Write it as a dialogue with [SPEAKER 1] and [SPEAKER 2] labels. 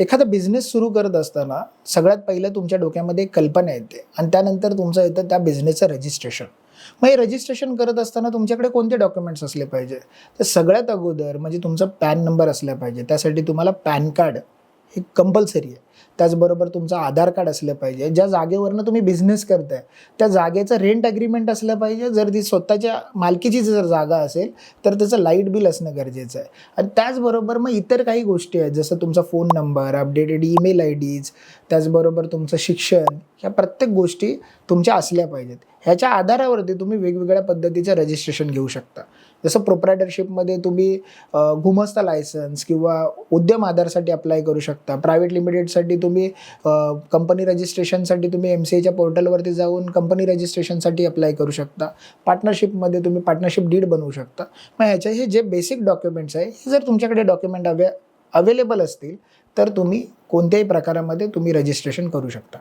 [SPEAKER 1] एखादा बिझनेस सुरू करत असताना सगळ्यात पहिलं तुमच्या डोक्यामध्ये एक कल्पना येते आणि त्यानंतर तुमचं येतं त्या बिझनेसचं रजिस्ट्रेशन मग हे रजिस्ट्रेशन करत असताना तुमच्याकडे कोणते डॉक्युमेंट्स असले पाहिजे? तर सगळ्यात अगोदर म्हणजे तुमचा पॅन नंबर असला पाहिजे. त्यासाठी तुम्हाला पॅन कार्ड हे कंपल्सरी आहे. त्याचबरोबर तुमचं आधार कार्ड असलं पाहिजे. ज्या जागेवरनं तुम्ही बिझनेस करताय त्या जागेचं रेंट अग्रीमेंट असलं पाहिजे. जर ती स्वतःच्या मालकीची जर जागा असेल तर त्याचं लाइट बिल असणं गरजेचं आहे. आणि त्याचबरोबर मग इतर काही गोष्टी आहेत. जसं तुमचा phone number updated email I Ds त्याचबरोबर तुमचं शिक्षण ह्या प्रत्येक गोष्टी तुमच्या असल्या पाहिजेत. ह्याच्या आधारावरती तुम्ही वेगवेगळ्या पद्धतीचं रजिस्ट्रेशन घेऊ शकता. जसं प्रोप्रायटरशिपमध्ये तुम्ही अ, गुमस्ता लायसन्स किंवा उद्यम आधारसाठी अप्लाय करू शकता. प्रायव्हेट लिमिटेडसाठी तुम्ही कंपनी रजिस्ट्रेशनसाठी तुम्ही एम सी एच्या पोर्टलवरती जाऊन कंपनी रजिस्ट्रेशनसाठी अप्लाय करू शकता. पार्टनरशिपमध्ये तुम्ही पार्टनरशिप डीड बनवू शकता. मग ह्याचे हे जे बेसिक डॉक्युमेंट्स आहे हे जर तुमच्याकडे डॉक्युमेंट अवे अवेलेबल असतील तर तुम्ही कोणत्याही प्रकारामध्ये तुम्ही रजिस्ट्रेशन करू शकता.